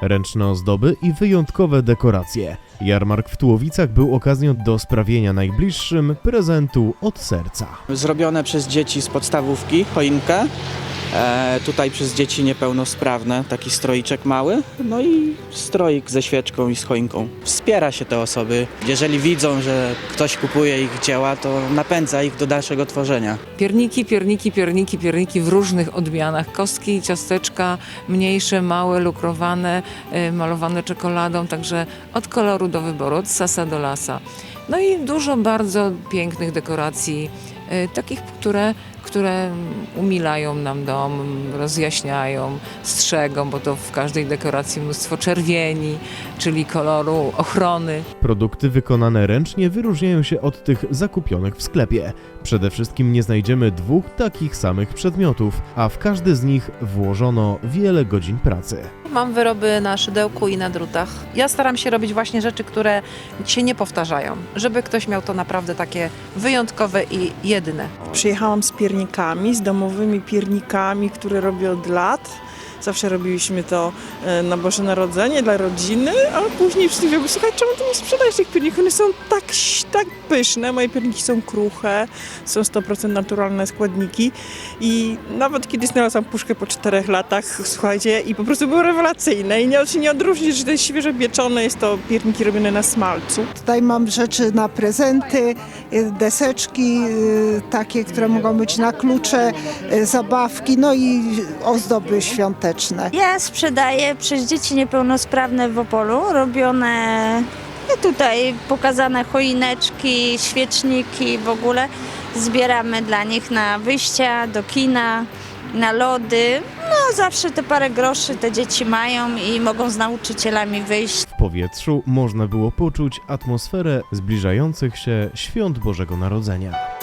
ręczne ozdoby i wyjątkowe dekoracje. Jarmark w Tułowicach był okazją do sprawienia najbliższym prezentu od serca. Zrobione przez dzieci z podstawówki, choinkę. E, tutaj przez dzieci niepełnosprawne, taki stroiczek mały. No i stroik ze świeczką i z choinką. Wspiera się te osoby. Jeżeli widzą, że ktoś kupuje ich dzieła, to napędza ich do dalszego tworzenia. Pierniki, pierniki, pierniki, pierniki w różnych odmianach. Kostki, ciasteczka, mniejsze, małe, lukrowane, y, malowane czekoladą, także od koloru do wyboru, od sasa do lasa. No i dużo bardzo pięknych dekoracji, y, takich, które, które umilają nam dom, rozjaśniają, strzegą, bo to w każdej dekoracji mnóstwo czerwieni, czyli koloru ochrony. Produkty wykonane ręcznie wyróżniają się od tych zakupionych w sklepie. Przede wszystkim nie znajdziemy dwóch takich samych przedmiotów, a w każdy z nich włożono wiele godzin pracy. Mam wyroby na szydełku i na drutach. Ja staram się robić właśnie rzeczy, które się nie powtarzają, żeby ktoś miał to naprawdę takie wyjątkowe i jedyne. Przyjechałam z piernikami, z domowymi piernikami, które robię od lat. Zawsze robiliśmy to e, na Boże Narodzenie dla rodziny, a później wszyscy mówią, słuchaj, czemu ty nie sprzedajesz tych pierników? One są tak, tak pyszne, moje pierniki są kruche, są 100% naturalne składniki i nawet kiedy znalazłam puszkę po czterech latach, słuchajcie, i po prostu były rewelacyjne i nie, nie odróżnić, że to jest świeżo pieczone, jest to pierniki robione na smalcu. Tutaj mam rzeczy na prezenty, y, deseczki y, takie, które mogą być na klucze, zabawki, no i ozdoby świąteczne. Ja sprzedaję przez dzieci niepełnosprawne w Opolu, robione no tutaj pokazane choineczki, świeczniki w ogóle. Zbieramy dla nich na wyjścia do kina, na lody. No zawsze te parę groszy te dzieci mają i mogą z nauczycielami wyjść. W powietrzu można było poczuć atmosferę zbliżających się świąt Bożego Narodzenia.